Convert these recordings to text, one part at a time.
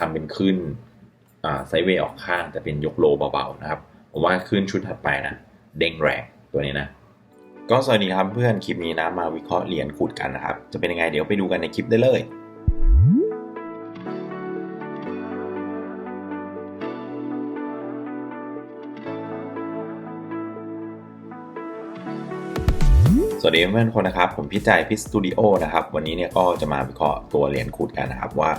ทำเป็นขึ้นไซเวย์ออกข้างแต่เป็นยกโลเบาๆนะครับผมว่าขึ้นชุดถัดไปนะเด้งแรงตัวนี้นะ ก็สวัสดีครับเพื่อนคลิปนี้นะมาวิเคราะห์เหรียญขุดกันนะครับ จะเป็นยังไงเดี๋ยวไปดูกันในคลิปได้เลย วัสดีเพื่อนๆคนนะครับ ผมพี่ใจพี่สตูดิโอนะครับ วันนี้เนี่ยก็จะมาวิเคราะห์ตัวเหรียญขุดกันนะครับ ว่า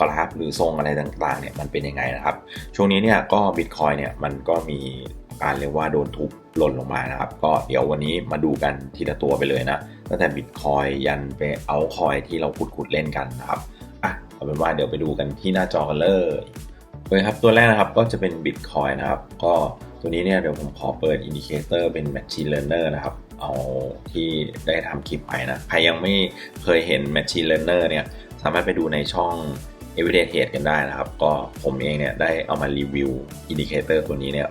กราฟหรือทรงอะไรต่างๆเนี่ยมันเป็นยังไงนะครับ ช่วงนี้เนี่ยก็บิตคอยเนี่ยมันก็มีการเรียกว่าโดนทุบหล่นลงมานะครับ ก็เดี๋ยววันนี้มาดูกันทีละตัวไปเลยนะตั้งแต่บิตคอยยันไปเอาคอยที่เราขุดๆเล่นกันนะครับอะเอาเป็นว่าเดี๋ยวไปดูกันที่หน้าจอกันเลยโอเคครับตัวแรกนะครับก็จะเป็นบิตคอยนะครับ ก็ตัวนี้เนี่ยเดี๋ยวผมขอเปิดอินดิเคเตอร์เป็น Machine Learner นะครับ เอาที่ได้ทำคลิปไปนะ ใครยังไม่เคยเห็น Machine Learner เนี่ย สามารถไปดูในช่อง Everyday Trade กันได้นะครับ ก็ผมเองเนี่ยได้เอามารีวิวอินดิเคเตอร์ตัวนี้เนี่ย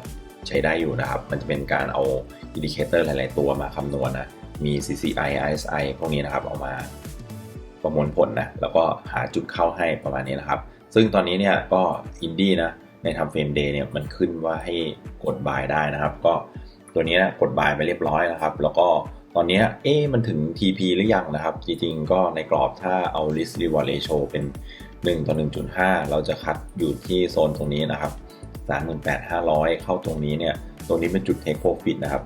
ใช้ได้อยู่นะครับ มันจะเป็นการเอาอินดิเคเตอร์หลาย ๆ ตัวมาคำนวณนะมี CCI RSI พวกนี้นะครับเอามาประมวลผลนะ แล้วก็หาจุดเข้าให้ประมาณนี้นะครับ ซึ่งตอนนี้เนี่ยก็อินดี้นะ ในทำเฟรมเดย์เนี่ยมันขึ้นว่าให้กดบายได้นะครับ ก็ ตัวนี้นะกดบายไปเรียบร้อยนะครับ แล้วก็ตอนนี้เอ๊มันถึง TP หรือยังนะครับ จริงๆ ก็ในกรอบถ้าเอา risk reward ratio เป็น 1 ต่อ 1.5 เราจะคัดอยู่ที่โซนตรงนี้นะครับ 38,500 เข้าตรงนี้เนี่ย ตรงนี้เป็นจุด take profit นะครับ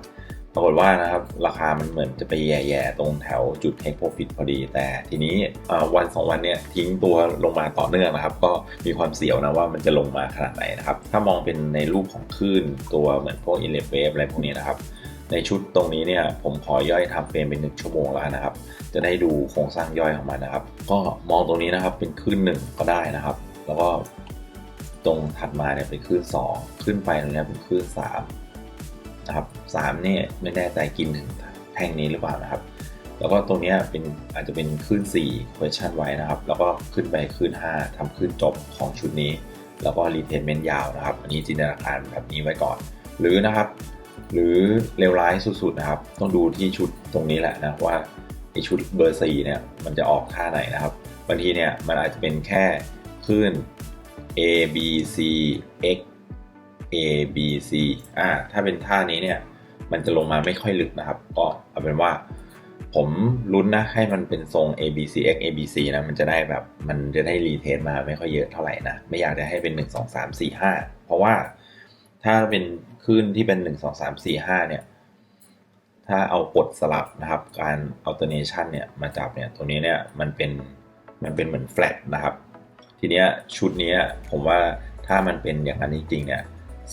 ปรากฏว่านะครับราคามันเหมือนจะไปแย่ๆ ตรงแถวจุด take profit พอดี แต่ทีนี้วัน 2 วันเนี่ยทิ้งตัวลงมาต่อเนื่องนะครับ ก็มีความเสี่ยวนะว่ามันจะลงมาขนาดไหนนะครับ ถ้ามองเป็นในรูปของคลื่นตัวเหมือนพวก i n l e t wave อะไรพวกนี้นะครับ ในชุดตรงนี้เนี่ยผมขอย่อยทำเฟรมเป็น 1 ชั่วโมงแล้วนะครับ จะได้ดูโครงสร้างย่อยของมันนะครับ ก็มองตรงนี้นะครับเป็นคลื่นหนึ่งก็ได้นะครับ แล้วก็ตรงถัดมาเนี่ยเป็นคลื่น2ขึ้นไปตรงนี้เป็นคลื่น3 นะครับ3เนี่ยไม่แน่ใจกินถึงแท่งนี้หรือเปล่านะครับ แล้วก็ตรงนี้เป็นอาจจะเป็นคลื่น4 question ไว้นะครับ แล้วก็ขึ้นไปคลื่น5ทำคลื่นจบของชุดนี้ แล้วก็ retracement ยาวนะครับ อันนี้จินตนาการแบบนี้ไว้ก่อน หรือนะครับ หรือเลวร้ายสุดๆนะครับ ต้องดูที่ชุดตรงนี้แหละนะว่าไอชุดเบอร์สี่เนี่ยมันจะออกท่าไหนนะครับบางทีเนี่ยมันอาจจะเป็นแค่คลื่น A B C X A B C อ่าถ้าเป็นท่านี้เนี่ย มันจะลงมาไม่ค่อยลึกนะครับ ก็เอาเป็นว่า ผมลุ้นนะ ให้มันเป็นทรง A B C X A B C นะ มันจะได้แบบ มันจะได้รีเทสมาไม่ค่อยเยอะเท่าไหร่นะ ไม่อยากจะให้เป็น 1 2 3 4 5 เพราะว่าถ้าเป็นคลื่นที่เป็น 1 2 3 4 5 เนี่ย ถ้าเอากดสลับนะครับ การ alternation เนี่ย มาจับเนี่ย ตัวนี้เนี่ย มันเป็น มันเป็นเหมือน flat นะครับ ทีเนี้ยชุดนี้ผมว่าถ้ามันเป็นอย่างนั้นจริงๆเนี่ย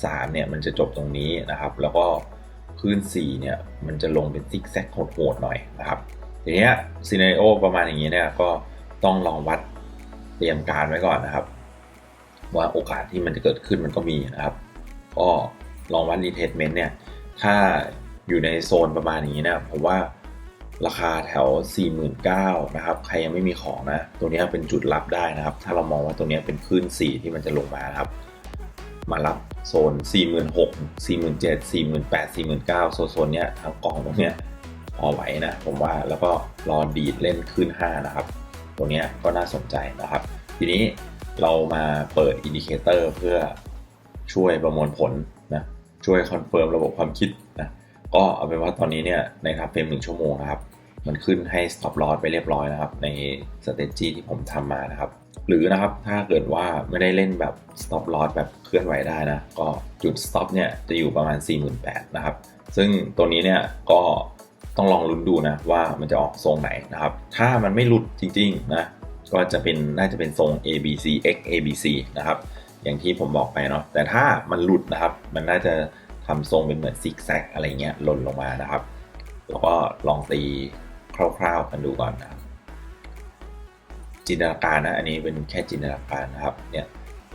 สามเนี่ยมันจะจบตรงนี้นะครับ แล้วก็คลื่น4เนี่ยมันจะลงเป็นซิกแซกโหดๆหน่อยนะครับทีนี้ซีนาริโอประมาณอย่างนี้เนี่ยก็ต้องลองวัดเตรียมการไว้ก่อนนะครับ ว่าโอกาสที่มันจะเกิดขึ้นมันก็มีนะครับ ก็ลองวัดรีเทสเมนต์เนี่ยถ้าอยู่ในโซนประมาณอย่างนี้นะผมว่าราคาแถว 49,000นะครับ ใครยังไม่มีของนะ ตัวนี้เป็นจุดรับได้นะครับ ถ้าเรามองว่าตัวนี้เป็นคลื่น4ที่มันจะลงมานะครับ มารับ โซน 46,000 47,000 48,000 49,000โซนโซนเนี้ยทั้งกล่องตรงเนี้ยพอไหวนะผมว่าแล้วก็รอดีดเล่นขึ้น 5 นะครับ ตัวเนี้ยก็น่าสนใจนะครับ ทีนี้เรามาเปิดอินดิเคเตอร์เพื่อช่วยประมวลผลนะช่วยคอนเฟิร์มระบบความคิดนะก็เอาเป็นว่าตอนนี้เนี่ยในครับเฟรมหนึ่งชั่วโมงนะครับ มันขึ้นให้ stop loss ไปเรียบร้อยนะครับ ใน strategy ที่ผมทำมานะครับ หรือนะครับถ้าเกิดว่าไม่ได้เล่นแบบ stop loss แบบเคลื่อนไหวได้นะ ก็จุด stop เนี่ยจะอยู่ประมาณ 48,000นะครับ ซึ่งตัวนี้เนี่ยก็ต้องลองลุ้นดูนะว่ามันจะออกทรงไหนนะครับ ถ้ามันไม่หลุดจริงๆนะก็จะเป็นน่าจะเป็นทรง A B C X A B C นะครับ อย่างที่ผมบอกไปเนาะแต่ถ้ามันหลุดนะครับ มันน่าจะทำทรงเป็นเหมือนซิกแซกอะไรเงี้ยหล่นลงมานะครับ แล้วก็ลองตีคร่าวๆกันดูก่อนนะครับ จินตนาการนะ อันนี้เป็นแค่จินตนาการนะครับ เนี่ย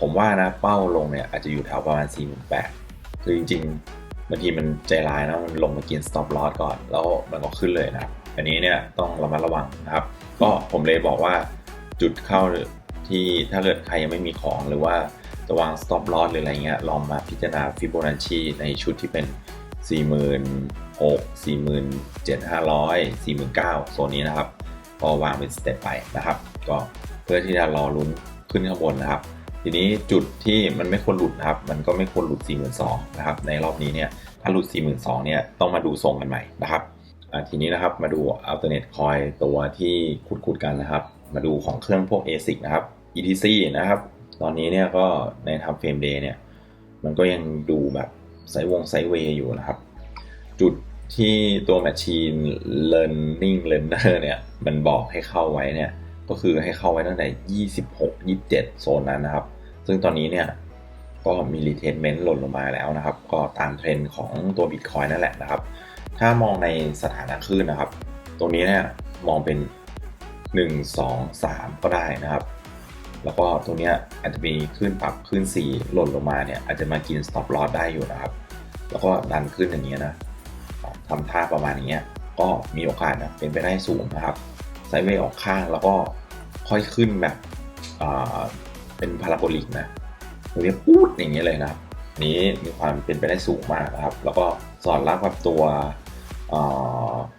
ผมว่านะเป้าลงเนี่ยอาจจะอยู่แถวประมาณ 4 8 0 0 0คือจริงๆบางทีมันใจร้ายนะมันลงมากิน stop loss ก่อน แล้วมันก็ขึ้นเลยนะอันนี้เนี่ยต้องระมัดระวังนะครับ ก็ผมเลยบอกว่าจุดเข้าที่ถ้าเกิดใครยังไม่มีของหรือว่าจะวาง stop loss หรืออะไรเงี้ยลองมาพิจารณา Fibonacci ในชุดที่เป็น 46,000 47,500 49,000โซนนี้นะครับก็วางเป็นสเต็ปไปนะครับ ก็เพื่อที่จะรอลุ้นขึ้นข้างบนนะครับ ทีนี้จุดที่มันไม่ควรหลุดนะครับ มันก็ไม่ควรหลุด 4 2 0 0 0นะครับ ในรอบนี้เนี่ยถ้าหลุด 4 2 0 0 0เนี่ยต้องมาดูทรงกันใหม่นะครับทีนี้นะครับมาดู alternate coin ตัวที่ขุดๆกันนะครับ มาดูของเครื่องพวก ASIC นะครับ ETC นะครับ ตอนนี้เนี่ยก็ในทำเฟรมเดย์เนี่ยมันก็ยังดูแบบไซด์วงไซด์เวย์อยู่นะครับ จุดที่ตัว Machine Learning Learner เนี่ยมันบอกให้เข้าไว้เนี่ย ก็คือให้เข้าไว้ตั้งแต่ 26 27 โซนนั้นนะครับ ซึ่งตอนนี้เนี่ยก็มี retracement หล่นลงมาแล้วนะครับ ก็ตามเทรนด์ของตัว Bitcoin นั่นแหละนะครับ ถ้ามองในสถานะคลื่นนะครับ ตรงนี้เนี่ยมองเป็น 1 2 3 ก็ได้นะครับ แล้วก็ตรงนี้อาจจะมีขึ้นปรับขึ้น4หล่นลงมาเนี่ยอาจจะมากิน stop loss ได้อยู่นะครับ แล้วก็ดันขึ้นอย่างเงี้ยนะทำท่าประมาณอย่างเงี้ก็มีโอกาสนะเป็นไปได้สูงนะครับ ไซด์เวย์ออกข้างแล้วก็ค่อยขึ้นแบบเป็นพาราโบลิกนะตรงนี้พูดอย่างเงี้ยเลยนะครับนี้มีความเป็นไปได้สูงมากนะครับ แล้วก็สอดรับกับตัว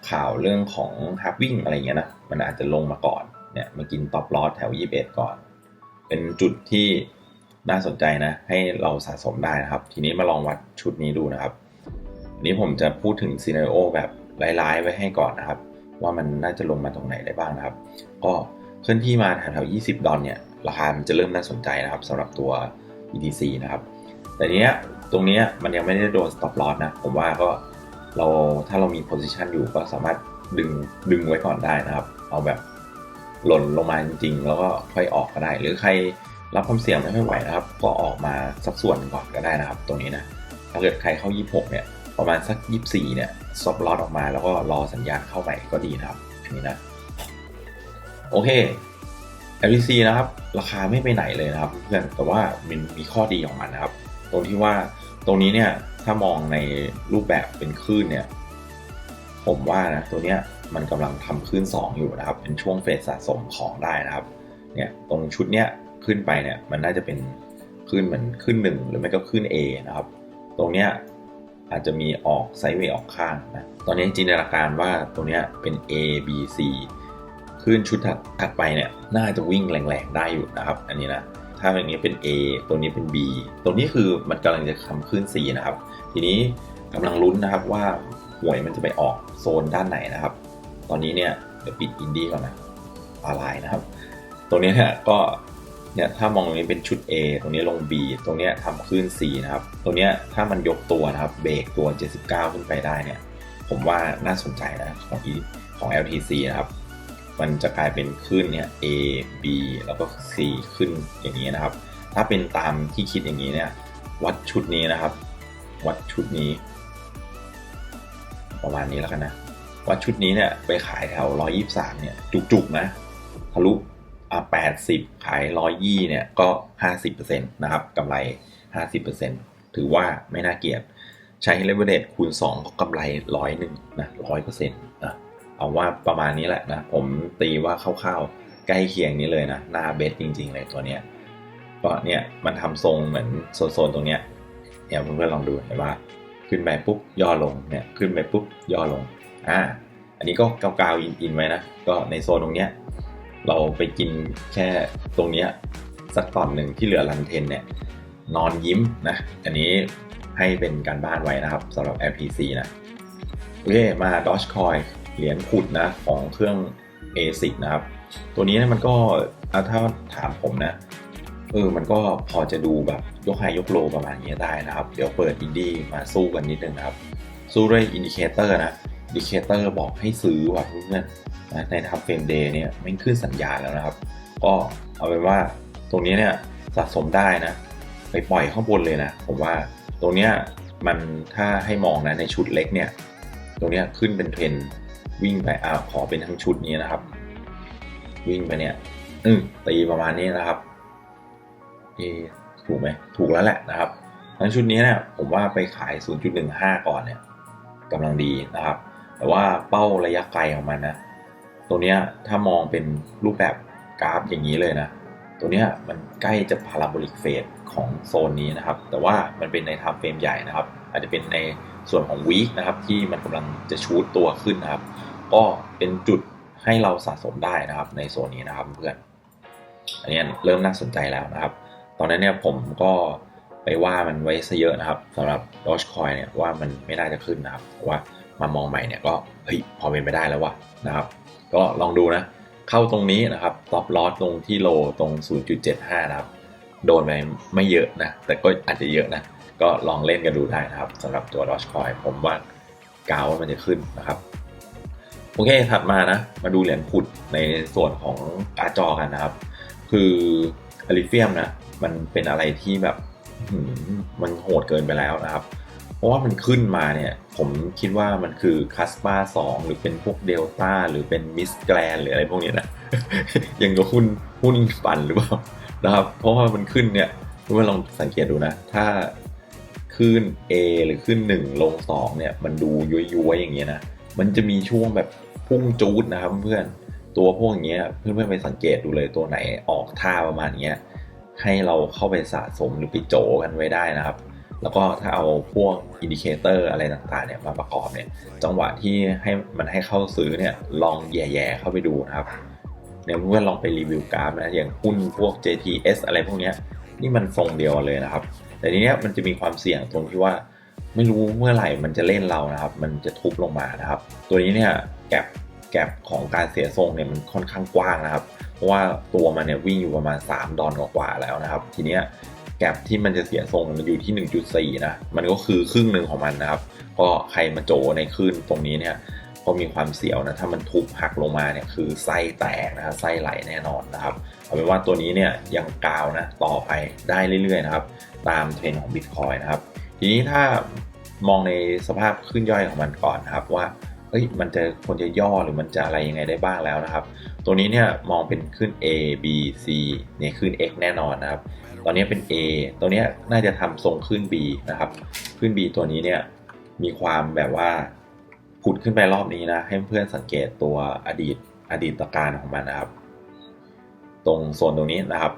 ข่าวเรื่องของฮับวิ่งอะไรเงี้ยนะมันอาจจะลงมาก่อนเนี่ยมากินต็อปลอสแถว 21 ก่อน เป็นจุดที่น่าสนใจนะ ให้เราสะสมได้นะครับ ทีนี้มาลองวัดชุดนี้ดูนะครับ นี้ผมจะพูดถึงซีนารีโอแบบร้ายๆไว้ให้ก่อนนะครับ ว่ามันน่าจะลงมาตรงไหนได้บ้างนะครับ ก็เคลื่อนที่มาแถวๆ20 ดอลเนี่ยราคามันจะเริ่มน่าสนใจนะครับสำหรับตัว ETC นะครับ แต่เนี้ยตรงเนี้ยมันยังไม่ได้โดน stop loss นะ ผมว่าก็เราถ้าเรามี position อยู่ก็สามารถดึงดึงไว้ก่อนได้นะครับ เอาแบบหล่นลงมาจริงๆ แล้วก็ค่อยออกก็ได้ หรือใครรับความเสี่ยงไม่ค่อยไหวนะครับ ก็ออกมาสักส่วนก่อนก็ได้นะครับ ตรงนี้นะถ้าเกิดใครเข้า 26 เนี่ย ประมาณสัก 24 เนี่ย ซอฟลอตออกมา แล้วก็รอสัญญาณเข้าใหม่ก็ดีนะครับอันนี้นะโอเค LTC นะครับ ราคาไม่ไปไหนเลยนะครับเพื่อนแต่ว่ามันมีข้อดีของมันนะครับ ตรงที่ว่าตรงนี้เนี่ยถ้ามองในรูปแบบเป็นคลื่นเนี่ย ผมว่านะตัวเนี้ยมันกำลังทำขึ้น2 อยู่นะครับ เป็นช่วงเฟสสะสมของได้นะครับเนี่ยตรงชุดเนี้ยขึ้นไปเนี่ยมันน่าจะเป็นขึ้นเหมือนขึ้น1หรือไม่ก็ขึ้น A นะครับ ตรงเนี้ย อาจจะมีออกไซด์เวย์ออกข้างนะ ตอนนี้จินตนาการว่าตรงเนี้ยเป็น A B C ขึ้นชุดถัดไปเนี่ยน่าจะวิ่งแรงๆได้อยู่นะครับ อันนี้นะ ถ้าอย่างนี้เป็น A ตัวนี้เป็น B ตัวนี้คือมันกำลังจะทำขึ้น C นะครับ ทีนี้กำลังลุ้นนะครับว่าหวยมันจะไปออกโซนด้านไหนนะครับ ตอนนี้เนี่ยเดี๋ยวปิดอินดี้ก่อนนะปลาลายนะครับตรงนี้เนี่ยก็ เนี่ยถ้ามองตรงนี้เป็นชุด A ตรงนี้ลง B ตรงนี้ทำขึ้น C นะครับ ตรงนี้ถ้ามันยกตัวนะครับเบรกตัว 79 ขึ้นไปได้เนี่ยผมว่าน่าสนใจนะของ E ของ LTC นะครับ มันจะกลายเป็นขึ้นเนี่ย A B แล้วก็ C ขึ้นอย่างนี้นะครับ ถ้าเป็นตามที่คิดอย่างนี้เนี่ยวัดชุดนี้นะครับ วัดชุดนี้ ประมาณนี้แล้วกันนะวัดชุดนี้เนี่ยไปขายแถว 123 เนี่ยจุกๆนะทะลุ อะ80ขาย120เนี่ยก็50%นะครับกำไร50%ถือว่าไม่น่าเกลียดใช้ leverage คูณ2ก็กำไรร้อยหนึ่งนะ100%นะเอาว่าประมาณนี้แหละนะ ผมตีว่าคร่าวๆใกล้เคียงนี้เลยนะหน้าเบสจริง ๆ เลยตัวเนี้ยก็เนี่ยมันทำทรงเหมือนโซนๆตรงเนี้ยเนี่ยเพื่อนๆลองดูเห็นว่าขึ้นไปปุ๊บย่อลงเนี่ยขึ้นไปปุ๊บย่อลงอ่าอันนี้ก็กาวๆอินๆไว้นะก็ในโซนตรงเนี้ย เราไปกินแค่ตรงเนี้ยสักตอนหนึ่งที่เหลือรันเทนเนี่ยนอนยิ้มนะ อันนี้ให้เป็นการบ้านไว้นะครับสำหรับ LPC นะโอเคมา Dogecoin เหรียญขุดนะของเครื่อง ASIC นะครับ ตัวนี้นะมันก็ถ้าถามผมนะเออมันก็พอจะดูแบบยกไฮยกโลประมาณนี้ได้นะครับ เดี๋ยวเปิดอินดี้มาสู้กันนิดนึงนะครับ สู้ด้วยอินดิเคเตอร์นะ ดิเคเตอร์บอกให้ซื้อว่ะเพื่อนนะในทับเฟรมเดย์เนี่ยไม่ขึ้นสัญญาณแล้วนะครับ ก็เอาเป็นว่าตรงนี้เนี่ยสะสมได้นะ ไปปล่อยข้างบนเลยนะ ผมว่าตรงเนี้ยมันถ้าให้มองนะในชุดเล็กเนี่ย ตรงเนี้ยขึ้นเป็นเทรนวิ่งไปอ่าขอเป็นทั้งชุดนี้นะครับ วิ่งไปเนี่ย อืมตีประมาณนี้นะครับเอถูกไหมถูกแล้วแหละนะครับ ทั้งชุดนี้เนี่ยผมว่าไปขาย 0.15 ก่อนเนี่ยกำลังดีนะครับ แต่ว่าเป้าระยะไกลของมันนะ ตัวเนี้ยถ้ามองเป็นรูปแบบกราฟอย่างนี้เลยนะ ตัวเนี้ยมันใกล้จะพาราโบลิกเฟสของโซนนี้นะครับ แต่ว่ามันเป็นในไทม์เฟรมใหญ่นะครับ อาจจะเป็นในส่วนของวีคนะครับที่มันกำลังจะชูดตัวขึ้นนะครับ ก็เป็นจุดให้เราสะสมได้นะครับในโซนนี้นะครับเพื่อน อันนี้เริ่มน่าสนใจแล้วนะครับ ตอนนั้นเนี่ยผมก็ไปว่ามันไว้ซะเยอะนะครับสำหรับ Dogecoin เนี่ยว่ามันไม่น่าจะขึ้นนะครับว่า มามองใหม่เนี่ยก็เฮ้ยพอเป็นไปได้แล้ววะนะครับ ก็ลองดูนะ เข้าตรงนี้นะครับ stop loss ตรงที่โลตรง 0.75 นะครับ โดนไปไม่เยอะนะ แต่ก็อาจจะเยอะนะ ก็ลองเล่นกันดูได้นะครับสำหรับตัว Dogecoin ผมว่ากาวว่ามันจะขึ้นนะครับโอเค ถัดมานะ มาดูเหรียญขุดในส่วนของการ์ดจอกันนะครับ คืออลิเฟียมนะ มันเป็นอะไรที่แบบมันโหดเกินไปแล้วนะครับ เพราะว่ามันขึ้นมาเนี่ย ผมคิดว่ามันคือคัสปาสองหรือเป็นพวกเดลต้าหรือเป็นมิสแกรนหรืออะไรพวกนี้นะยังกับหุ้นหุ้นปั่นหรือเปล่านะครับ เพราะว่ามันขึ้นเนี่ยเมื่อลองสังเกตดูนะ ถ้าขึ้น A หรือขึ้น 1 ลง 2 เนี่ย มันดูย้วยๆอย่างเงี้ยนะ มันจะมีช่วงแบบพุ่งจูดนะครับเพื่อนตัวพวกอย่างเงี้ยเพื่อนๆไปสังเกตดูเลยตัวไหนออกท่าประมาณเนี้ยให้เราเข้าไปสะสมหรือไปโจกันไว้ได้นะครับ แล้วก็ถ้าเอาพวกอินดิเคเตอร์อะไรต่างๆเนี่ยมาประกอบเนี่ยจังหวะที่ให้มันให้เข้าซื้อเนี่ยลองแย่ๆเข้าไปดูนะครับเนี่ยเพื่อนลองไปรีวิวกราฟนะอย่างหุ้นพวก JTS อะไรพวกเนี้ยนี่มันทรงเดียวเลยนะครับ แต่ทีเนี้ยมันจะมีความเสี่ยงตรงที่ว่า ไม่รู้เมื่อไหร่มันจะเล่นเรานะครับ มันจะทุบลงมานะครับ ตัวนี้เนี่ยแกลบแกลบของการเสียทรงเนี่ยมันค่อนข้างกว้างนะครับ เพราะว่าตัวมันเนี่ยวิ่งอยู่ประมาณ 3 ดอลกว่าแล้วนะครับ ทีเนี้ย แกลบที่มันจะเสียทรงมันอยู่ที่ 1.4 นะ มันก็คือครึ่งหนึ่งของมันนะครับ ก็ใครมาโจในคลื่นตรงนี้เนี่ยก็มีความเสียวนะ ถ้ามันทุบหักลงมาเนี่ยคือไส้แตกนะครับไส้ไหลแน่นอนนะครับ เอาเป็นว่าตัวนี้เนี่ยยังกาวนะต่อไปได้เรื่อยๆนะครับ ตามเทรนของ Bitcoin นะครับ ทีนี้ถ้ามองในสภาพขึ้นย่อยของมันก่อนนะครับว่าเอ้ยมันจะควรจะย่อหรือมันจะอะไรยังไงได้บ้างแล้วนะครับ ตัวนี้เนี่ยมองเป็นขึ้น A B C เนี่ยขึ้น X แน่นอนนะครับ ตอนนี้เป็น A ตัวนี้น่าจะทำทรงขึ้น B นะครับ ขึ้น B ตัวนี้เนี่ยมีความแบบว่าผุดขึ้นไปรอบนี้นะ ให้เพื่อนสังเกตตัวอดีตอดีตตการของมันนะครับ ตรงโซนตรงนี้นะครับ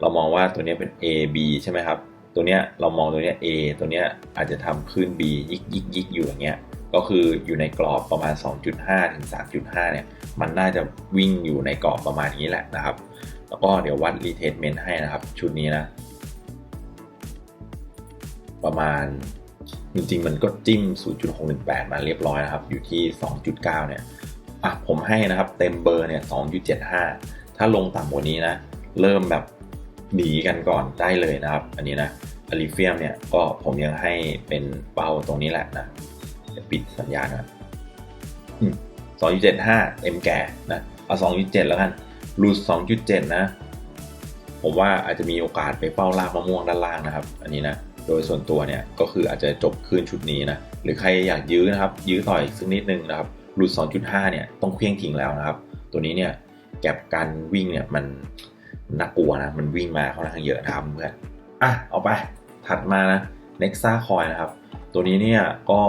เรามองว่าตัวนี้เป็น A B ใช่ไหมครับ ตัวเนี้ยเรามองตัวเนี้ย A ตัวเนี้ยอาจจะทำขึ้น B ยิกยิกยิกอยู่อย่างเงี้ยก็คืออยู่ในกรอบประมาณ 2.5 ถึง 3.5 เนี่ย มันน่าจะวิ่งอยู่ในกรอบประมาณนี้แหละนะครับ แล้วก็เดี๋ยววัด retracement ให้นะครับ ชุดนี้นะ ประมาณจริงๆ มันก็จิ้ม 0.618 มาเรียบร้อยนะครับ อยู่ที่ 2.9 เนี่ยอะผมให้นะครับ เต็มเบอร์เนี่ย 2.75 ถ้าลงต่ำกว่านี้นะ เริ่มแบบหนีกันก่อนได้เลยนะครับ อันนี้นะอลิเฟียมเนี่ยก็ผมยังให้เป็นเป้าตรงนี้แหละนะจะปิดสัญญาณนะอืม2.75เต็มแก่นะเอา2.7แล้วกัน รูด2.7 นะ ผมว่าอาจจะมีโอกาสไปเป้าลากมะม่วงด้านล่างนะครับ อันนี้นะ โดยส่วนตัวเนี่ยก็คืออาจจะจบคืนชุดนี้นะ หรือใครอยากยื้อนะครับ ยื้อต่ออีกสักนิดนึงนะครับรูด2.5 เนี่ยต้องเคลี้ยงทิ้งแล้วนะครับ ตัวนี้เนี่ยแก็บการวิ่งเนี่ยมันน่ากลัวนะ มันวิ่งมาค่อนข้างเยอะนะครับเพื่อนอะเอาไป ถัดมานะ Nexa Coin นะครับ ตัวนี้เนี่ยก็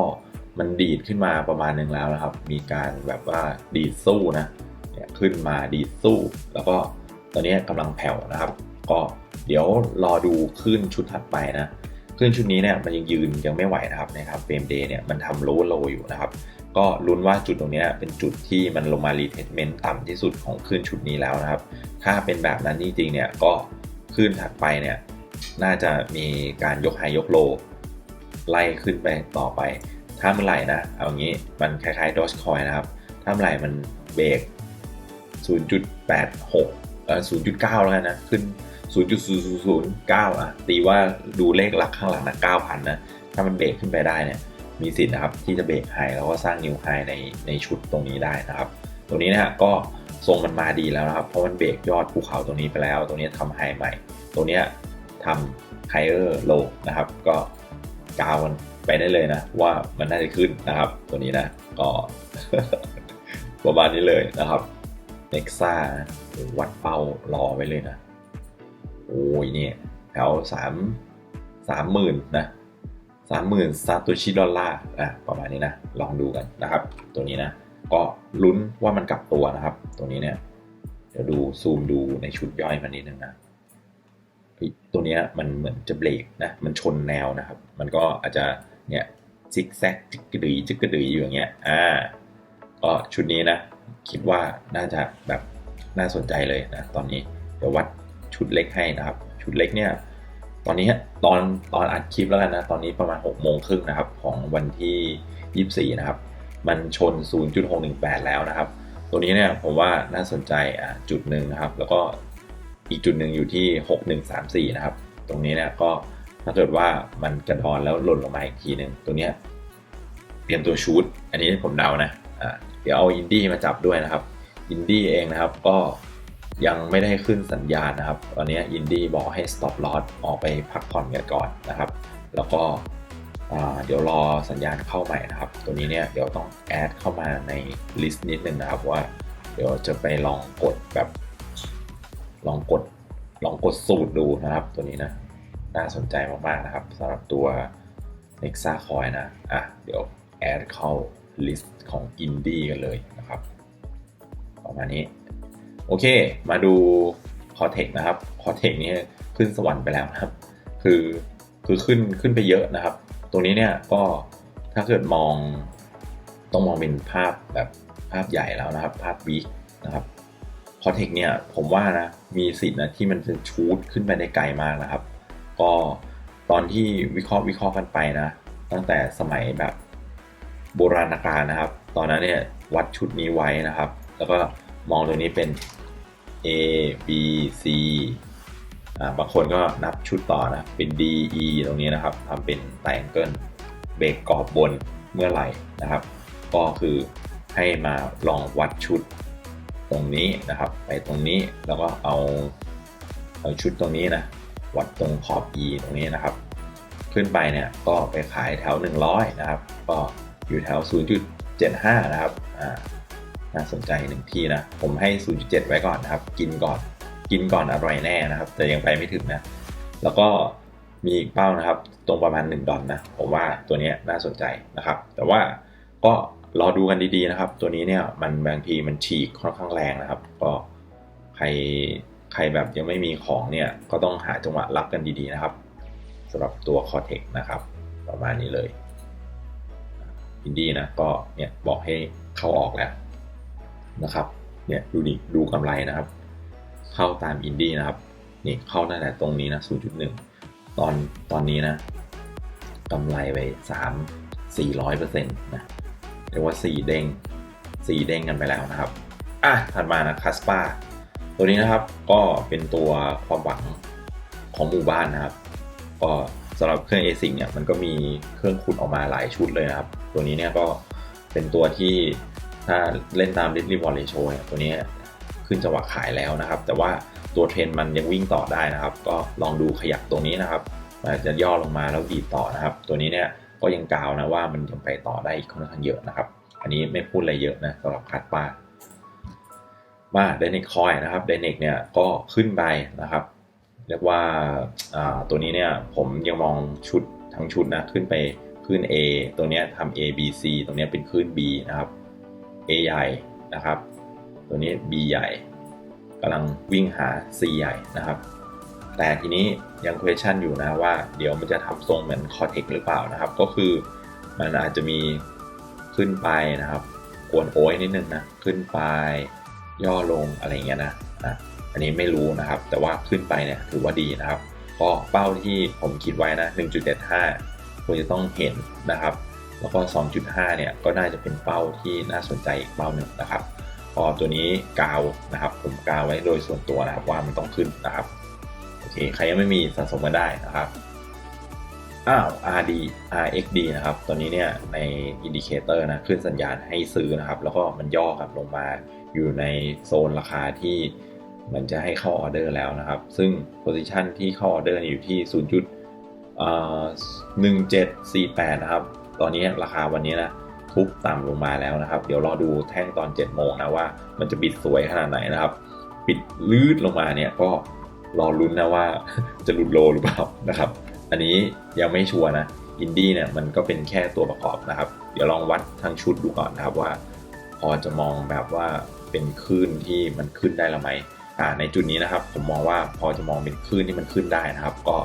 มันดีดขึ้นมาประมาณหนึ่งแล้วนะครับ มีการแบบว่าดีดสู้นะ เนี่ยขึ้นมาดีสู้ แล้วก็ตอนนี้กำลังแผ่วนะครับ ก็เดี๋ยวรอดูขึ้นชุดถัดไปนะขึ้นชุดนี้เนี่ยมันยังยืนยังไม่ไหวนะครับนะครับเฟรมเดย์เนี่ยมันทำโลโลอยู่นะครับ ก็ลุ้นว่าจุดตรงนี้เป็นจุดที่มันลงมารีเทสเมนต์ต่ำที่สุดของขึ้นชุดนี้แล้วนะครับ ถ้าเป็นแบบนั้นจริงๆเนี่ยก็ขึ้นถัดไปเนี่ยน่าจะมีการยกไฮยกโล ไล่ขึ้นไปต่อไป ถ้าเมื่อไหร่นะ เอางี้มันคล้ายๆ Dogecoin นะครับ ถ้าเมื่อไหร่มันเบรก 0.86เอ่อ0.9 แล้วกันนะ ขึ้น 0.0009 อะ ตีว่าดูเลขหลักข้างหลังนะ9,000 นะ ถ้ามันเบรกขึ้นไปได้เนี่ย มีสิทธิ์นะครับ ที่จะเบรกไฮแล้วก็สร้างนิวไฮในในชุดตรงนี้ได้นะครับ ตรงนี้นะฮะก็ทรงมันมาดีแล้วนะครับ เพราะมันเบรกยอดภูเขาตรงนี้ไปแล้ว ตรงนี้ทำไฮใหม่ ตรงนี้ทำไฮเออร์โลนะครับ ก็กาวมันไปได้เลยนะ ว่ามันน่าจะขึ้นนะครับ ตัวนี้นะ ก็ประมาณนี้เลยนะครับ เน็กซ่าวัดเป้ารอไว้เลยนะ โอ้ยเนี่ยแถวสามสามหมื่นนะสามหมื่นซาโตชิดอลลาร์อะประมาณนี้นะ ลองดูกันนะครับ ตัวนี้นะ ก็ลุ้นว่ามันกลับตัวนะครับ ตัวนี้เนี่ยเดี๋ยวดูซูมดูในชุดย่อยมันนิดนึงนะตัวเนี้ยมันเหมือนจะเบรกนะ มันชนแนวนะครับ มันก็อาจจะเนี่ยซิกแซกจิกกระดือจิกกระดืออยู่อย่างเงี้ย อ่า ก็ชุดนี้นะ คิดว่าน่าจะแบบน่าสนใจเลยนะตอนนี้เดี๋ยววัดชุดเล็กให้นะครับ ชุดเล็กเนี่ยตอนนี้ตอนตอนอัดคลิปแล้วกันนะตอนนี้ประมาณ6โมงครึ่งนะครับของวันที่ 24 นะครับ มันชน 0.618 แล้วนะครับ ตัวนี้เนี่ยผมว่าน่าสนใจอะจุดหนึ่งนะครับ แล้วก็อีกจุดหนึ่งอยู่ที่ 6134 นะครับ ตรงนี้เนี่ยก็ถ้าเกิดว่ามันกระดอนแล้วหล่นลงมาอีกทีหนึ่งตัวเนี้ยเตรียมตัวชูดอันนี้ผมเดานะอะ เดี๋ยวเอาอินดี้มาจับด้วยนะครับอินดี้เองนะครับก็ยังไม่ได้ขึ้นสัญญาณนะครับ ตอนนี้อินดี้บอกให้ stop loss ออกไปพักผ่อนกันก่อนนะครับ แล้วก็เดี๋ยวรอสัญญาณเข้าใหม่นะครับ ตัวนี้เนี่ยเดี๋ยวต้องแอดเข้ามาในลิสต์นิดนึงนะครับว่า เดี๋ยวจะไปลองกดแบบ ลองกดลองกดสูตรดูนะครับ ตัวนี้นะน่าสนใจมากๆนะครับสำหรับตัว Nexa Coin นะอะเดี๋ยวแอดเข้า ลิสต์ของ Indie กันเลยนะครับ ประมาณนี้ โอเค มาดู Cortex นะครับ Cortex นี่ขึ้นสวรรค์ไปแล้วนะครับ คือคือขึ้นขึ้นไปเยอะนะครับ ตรงนี้เนี่ยก็ถ้าเกิดมองต้องมองเป็นภาพแบบภาพใหญ่แล้วนะครับ ภาพวีคนะครับคอเทคเนี่ยผมว่านะมีสิทธิ์นะที่มันจะชูดขึ้นไปได้ไกลมากนะครับ ก็ตอนที่วิเคราะห์วิเคราะห์กันไปนะ ตั้งแต่สมัยแบบ โบราณกาลนะครับ ตอนนั้นเนี่ยวัดชุดนี้ไว้นะครับ แล้วก็มองตรงนี้เป็น A B C อ่าบางคนก็นับชุดต่อนะ เป็น D E ตรงนี้นะครับทำเป็นไตรแองเกิลเบรกกรอบบนเมื่อไหร่นะครับ ก็คือให้มาลองวัดชุดตรงนี้นะครับ ไปตรงนี้แล้วก็เอาเอาชุดตรงนี้นะวัดตรงขอบ E ตรงนี้นะครับ ขึ้นไปเนี่ยก็ไปขายแถว 100 นะครับ ก็ อยู่แถว 0.75 นะครับ อ่า น่าสนใจหนึ่งที่นะ ผมให้ 0.7 ไว้ก่อนนะครับ กินก่อน กินก่อนอร่อยแน่นะครับ แต่ยังไปไม่ถึงนะ แล้วก็มีอีกเป้านะครับ ตรงประมาณ 1 ดอลนะ ผมว่าตัวนี้น่าสนใจนะครับ แต่ว่าก็รอดูกันดีๆนะครับ ตัวนี้เนี่ยมันบางทีมันฉีกค่อนข้างแรงนะครับ ก็ใครใครแบบยังไม่มีของเนี่ยก็ต้องหาจังหวะรับกันดีๆนะครับสำหรับตัว Cortex นะครับ ประมาณนี้เลย อินดี้นะก็เนี่ยบอกให้เข้าออกแล้วนะครับเนี่ยดูดิดูกำไรนะครับ เข้าตามอินดี้นะครับนี่เข้าตั้งแต่ตรงนี้นะ 0.1 ตอนตอนนี้นะกำไรไป 3 400เปอร์เซ็นต์นะเรียกว่า 4 เด้ง 4 เด้งกันไปแล้วนะครับ อะถัดมานะคัสปาตัวนี้นะครับก็เป็นตัวความหวังของหมู่บ้านนะครับ ก็ สำหรับเครื่อง ASIC เนี่ยมันก็มีเครื่องขุดออกมาหลายชุดเลยนะครับ ตัวนี้เนี่ยก็เป็นตัวที่ถ้าเล่นตาม r i t Reward Ratio เนี่ยตัวนี้ขึ้นจังหวะขายแล้วนะครับ แต่ว่าตัวเทรนมันยังวิ่งต่อได้นะครับ ก็ลองดูขยับตรงนี้นะครับอาจจะย่อลงมาแล้วดีต่อนะครับ ตัวนี้เนี่ยก็ยังกาวนะว่ามันยังไปต่อได้อีกค่อนข้างเยอะนะครับ อันนี้ไม่พูดอะไรเยอะนะสำหรับคัดป้ามาเดนิกคอยนะครับเดนิกเนี่ยก็ขึ้นไปนะครับ เรียกว่าตัวนี้เนี่ยผมยังมองชุดทั้งชุดนะขึ้นไปขึ้น A ตัวนี้ทำ A B C ตรงนี้เป็นขึ้น B นะครับ A ใหญ่นะครับ ตัวนี้ B ใหญ่กำลังวิ่งหา C ใหญ่นะครับ แต่ทีนี้ยัง question อยู่นะว่าเดี๋ยวมันจะทำทรงเหมือน Cortex หรือเปล่านะครับ ก็คือมันอาจจะมีขึ้นไปนะครับ กวนโอ้ยนิดนึงนะ ขึ้นไปย่อลงอะไรเงี้ยนะนะ อันนี้ไม่รู้นะครับ แต่ว่าขึ้นไปเนี่ยถือว่าดีนะครับ ก็เป้าที่ผมคิดไว้นะ 1.75ควรจะต้องเห็นนะครับ แล้วก็ 2.5 เนี่ยก็น่าจะเป็นเป้าที่น่าสนใจอีกเป้าหนึ่งนะครับพอตัวนี้กาวนะครับ ผมกาวไว้โดยส่วนตัวนะครับว่ามันต้องขึ้นนะครับโอเคใครยังไม่มีสะสมมาได้นะครับอ้าว RD RXD นะครับ ตอนนี้เนี่ยในอินดิเคเตอร์นะ ขึ้นสัญญาณให้ซื้อนะครับ แล้วก็มันย่อกลับลงมาอยู่ในโซนราคาที่ มันจะให้เข้าออเดอร์แล้วนะครับ ซึ่ง position ที่เข้าออเดอร์อยู่ที่ 0.1748 นะครับ ตอนนี้ราคาวันนี้นะทุบต่ำลงมาแล้วนะครับ เดี๋ยวรอดูแท่งตอน 7 โมงนะว่ามันจะบิดสวยขนาดไหนนะครับ ปิดลืดลงมาเนี่ยก็รอลุ้นนะว่าจะหลุดโลหรือเปล่านะครับ อันนี้ยังไม่ชัวร์นะอินดี้เนี่ยมันก็เป็นแค่ตัวประกอบนะครับ เดี๋ยวลองวัดทั้งชุดดูก่อนนะครับว่า พอจะมองแบบว่าเป็นคลื่นที่มันขึ้นได้หรือไม่ ในจุดนี้นะครับผมมองว่าพอจะมองเป็นคลื่นที่มันขึ้นได้นะครับ ก็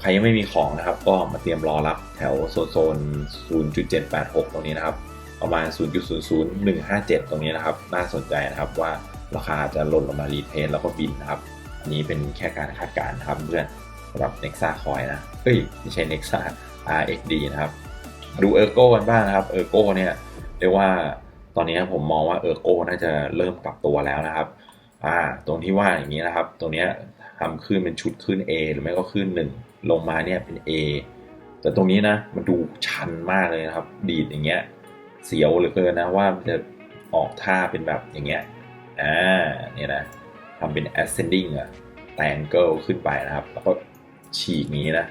ใครยังไม่มีของนะครับ ก็มาเตรียมรอรับแถวโซนโซน 0.786 ตรงนี้นะครับ ประมาณ 0.00157 ตรงนี้นะครับ น่าสนใจนะครับว่าราคาจะหล่นลงมารีเทสแล้วก็บินนะครับนี้เป็นแค่การคาดการณ์นะครับเพื่อนสำหรับ Nexa Coin นะเอ้ยไม่ใช่ Nexa RXD นะครับ ดู Ergo กันบ้างนะครับ Ergo เนี่ยเรียกว่าตอนนี้ผมมองว่า Ergo น่าจะเริ่มปรับตัวแล้วนะครับ อ่าตรงที่ว่าอย่างนี้นะครับ ตรงนี้ทำขึ้นเป็นชุดขึ้น A หรือไม่ก็ขึ้น 1 ลงมาเนี่ยเป็น A แต่ตรงนี้นะมันดูชันมากเลยนะครับ ดีดอย่างเงี้ยเสียวเหลือเกินนะว่ามันจะออกท่าเป็นแบบอย่างเงี้ยอ่าเนี่ยนะทำเป็น ascending อะแตงเกิลขึ้นไปนะครับ แล้วก็ฉีกนี้นะ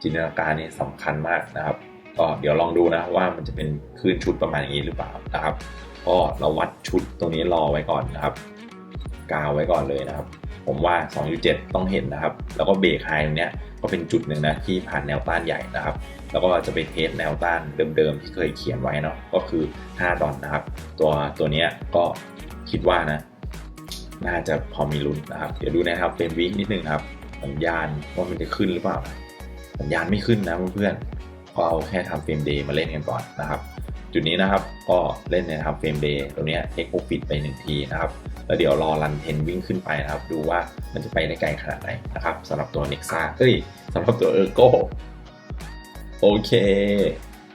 จินตนาการนี่สำคัญมากนะครับก็เดี๋ยวลองดูนะว่ามันจะเป็นคลื่นชุดประมาณอย่างนี้หรือเปล่านะครับก็เราวัดชุดตรงนี้รอไว้ก่อนนะครับ กาวไว้ก่อนเลยนะครับ ผมว่า 2.7 ต้องเห็นนะครับ แล้วก็เบรกไฮตรงเนี้ยก็เป็นจุดหนึ่งนะที่ผ่านแนวต้านใหญ่นะครับ แล้วก็จะไปเทสแนวต้านเดิมๆที่เคยเขียนไว้เนาะก็คือ 5 ดอลนะครับ ตัวตัวเนี้ยก็คิดว่านะ น่าจะพอมีลุ้นนะครับ เดี๋ยวดูนะครับเป็นวิกนิดนึงครับสัญญาณว่ามันจะขึ้นหรือเปล่าสัญญาณไม่ขึ้นนะเพื่อนๆก็เอาแค่ทำเฟรมเดย์มาเล่นกันก่อนนะครับ จุดนี้นะครับก็เล่นในทำเฟรมเดย์ตรงนี้เทคโปรฟิตไป 1 ทีนะครับ แล้วเดี๋ยวรอรันเทนวิ่งขึ้นไปนะครับ ดูว่ามันจะไปได้ไกลขนาดไหนนะครับสำหรับตัว Nexa เอ้ยสำหรับตัว Ergo โอเค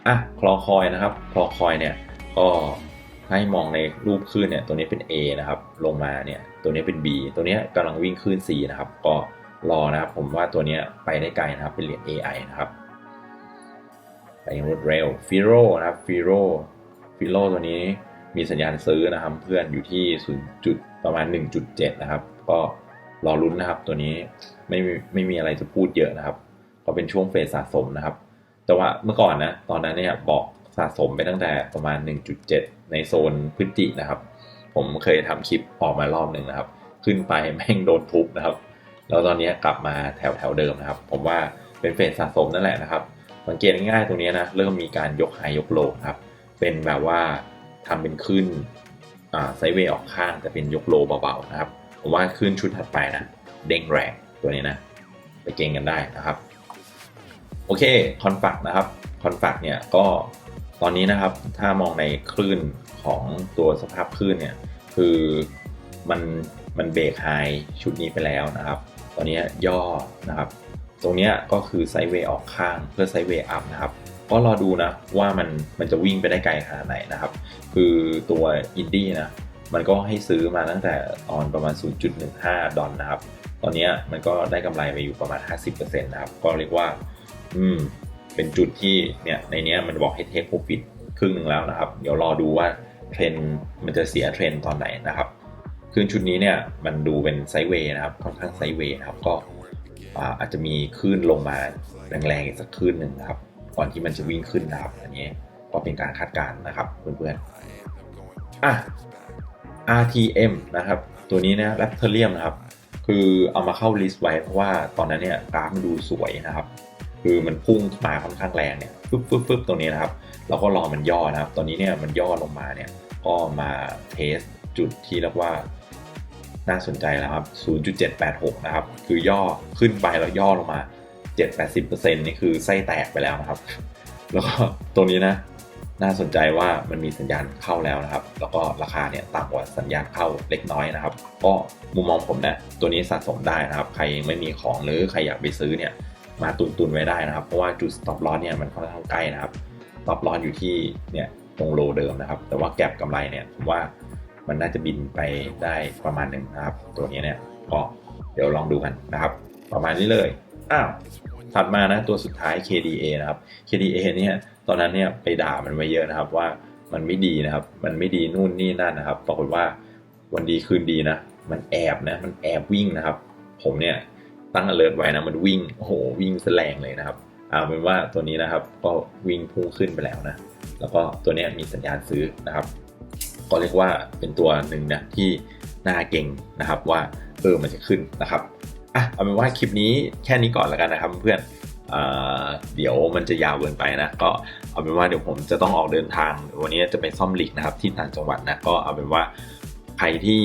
อะคลอคอยนะครับคลอคอยเนี่ยก็ให้มองในรูปคลื่นเนี่ยตัวนี้เป็น A นะครับ ลงมาเนี่ยตัวนี้เป็น B ตัวนี้กำลังวิ่งคลื่น C นะครับ ก็รอนะครับผมว่าตัวนี้ไปได้ไกลนะครับเป็นเหรียญ AI นะครับ ไปอย่างรวดเร็วฟิโรนะครับฟิโรฟิโรตัวนี้มีสัญญาณซื้อนะครับ เพื่อนอยู่ที่0จุดประมาณ 1.7 นะครับ ก็รอลุ้นนะครับ ตัวนี้ไม่มีไม่มีอะไรจะพูดเยอะนะครับ ก็เป็นช่วงเฟสสะสมนะครับ แต่ว่าเมื่อก่อนนะ ตอนนั้นเนี่ยบอกสะสมไปตั้งแต่ประมาณ 1.7 ในโซนพื้นจินะครับ ผมเคยทำคลิปออกมารอบหนึ่งนะครับ ขึ้นไปแม่งโดนทุบนะครับ แล้วตอนนี้กลับมาแถวแถวเดิมนะครับ ผมว่าเป็นเฟสสะสมนั่นแหละนะครับ สังเกตง่ายๆตรงนี้นะ เริ่มมีการยกไฮยกโลครับ เป็นแบบว่าทำเป็นขึ้นไซเวย์ออกข้างแต่เป็นยกโลเบาๆนะครับ ผมว่าขึ้นชุดถัดไปนะ เด้งแรงตัวนี้นะ ไปเก่งกันได้นะครับ โอเคคอนฟักนะครับคอนฟักเนี่ยก็ตอนนี้นะครับถ้ามองในคลื่นของตัวสภาพคลื่นเนี่ยคือมันมันเบรกไฮชุดนี้ไปแล้วนะครับ ตอนนี้ย่อนะครับ ตรงนี้ก็คือไซด์เวย์ออกข้างเพื่อไซด์เวย์อัพนะครับก็รอดูนะว่ามันมันจะวิ่งไปได้ไกลขนาดไหนนะครับ คือตัวอินดี้นะมันก็ให้ซื้อมาตั้งแต่ตอนประมาณ 0.15 ดอลนะครับ ตอนนี้มันก็ได้กำไรไปอยู่ประมาณ 50%นะครับ ก็เรียกว่า อืม เป็นจุดที่เนี่ยในนี้มันบอกให้เทคโปรฟิตครึ่งหนึ่งแล้วนะครับ เดี๋ยวรอดูว่าเทรนมันจะเสียเทรนตอนไหนนะครับ คืนชุดนี้เนี่ยมันดูเป็นไซด์เวย์นะครับ ค่อนข้างไซด์เวย์ครับ ก็ อาจจะมีคลื่นลงมาแรงๆอีกสักคลื่นหนึ่งนะครับ ก่อนที่มันจะวิ่งขึ้นนะครับอันนี้ก็เป็นการคาดการณ์นะครับเพื่อนๆอะ RTM นะครับ ตัวนี้นะ r a p t o r i u m นะครับ คือเอามาเข้าลิสต์ไว้เพราะว่าตอนนั้นเนี่ยกราฟมันดูสวยนะครับ คือมันพุ่งมาค่อนข้างแรงเนี่ยฟึบฟึบฟึบตรงนี้นะครับเราก็รอมันย่อนะครับ ตอนนี้เนี่ยมันย่อลงมาเนี่ย ก็มาเทสจุดที่เรียกว่า น่าสนใจแล้วครับ 0.786 นะครับ คือย่อขึ้นไปแล้วย่อลงมา 7-80%นี่คือไส้แตกไปแล้วนะครับ แล้วก็ตรงนี้นะ น่าสนใจว่ามันมีสัญญาณเข้าแล้วนะครับ แล้วก็ราคาเนี่ยต่ำกว่าสัญญาณเข้าเล็กน้อยนะครับ ก็มุมมองผมเนี่ยตัวนี้สะสมได้นะครับ ใครไม่มีของหรือใครอยากไปซื้อเนี่ยมาตุนตุนไว้ได้นะครับ เพราะว่าจุด stop loss เนี่ยมันค่อนข้างใกล้นะครับ stop loss อยู่ที่เนี่ยตรงโลเดิมนะครับ แต่ว่าแก็บกำไรเนี่ยผมว่า มันน่าจะบินไปได้ประมาณหนึ่งนะครับ ตัวนี้เนี่ยก็เดี๋ยวลองดูกันนะครับ ประมาณนี้เลยอ้าวถัดมานะตัวสุดท้าย KDA นะครับ KDA เนี่ยตอนนั้นเนี่ยไปด่ามันไว้เยอะนะครับว่ามันไม่ดีนะครับ มันไม่ดีนู่นนี่นั่นนะครับ ปรากฏว่าวันดีคืนดีนะ มันแอบนะ มันแอบวิ่งนะครับ ผมเนี่ยตั้ง alert ไว้นะมันวิ่งโอ้โหวิ่งแสลงเลยนะครับเอาเป็นว่าตัวนี้นะครับก็วิ่งพุ่งขึ้นไปแล้วนะ แล้วก็ตัวนี้มีสัญญาณซื้อนะครับ ก็เรียกว่าเป็นตัวหนึ่งนะที่น่าเก่งนะครับว่าเออมันจะขึ้นนะครับอะเอาเป็นว่าคลิปนี้แค่นี้ก่อนแล้วกันนะครับเพื่อนเดี๋ยวมันจะยาวเกินไปนะก็เอาเป็นว่าเดี๋ยวผมจะต้องออกเดินทาง วันนี้จะไปซ่อมหลิกนะครับที่ต่างจังหวัดนะก็เอาเป็นว่าใครที่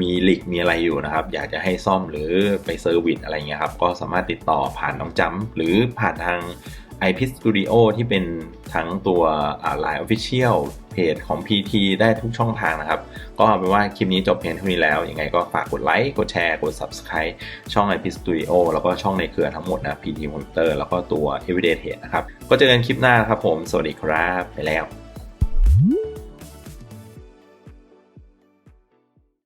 มีหลิกมีอะไรอยู่นะครับ อยากจะให้ซ่อมหรือไปเซอร์วิสอะไรเงี้ยครับก็สามารถติดต่อผ่านน้องจำหรือผ่านทาง i p i Studio ที่เป็นทั้งตัว Line Official เพจของ PT ได้ทุกช่องทางนะครับ ก็เอาเป็นว่าคลิปนี้จบเพียงเท่านี้แล้ว ยังไงก็ฝากกดไลค์ กดแชร์ กด Subscribe ช่อง IP Studio แล้วก็ช่องในเครือทั้งหมดนะ PT Monitor แล้วก็ตัว Everyday Trade นะครับ ก็เจอกันคลิปหน้าครับผม สวัสดีครับ ไปแล้ว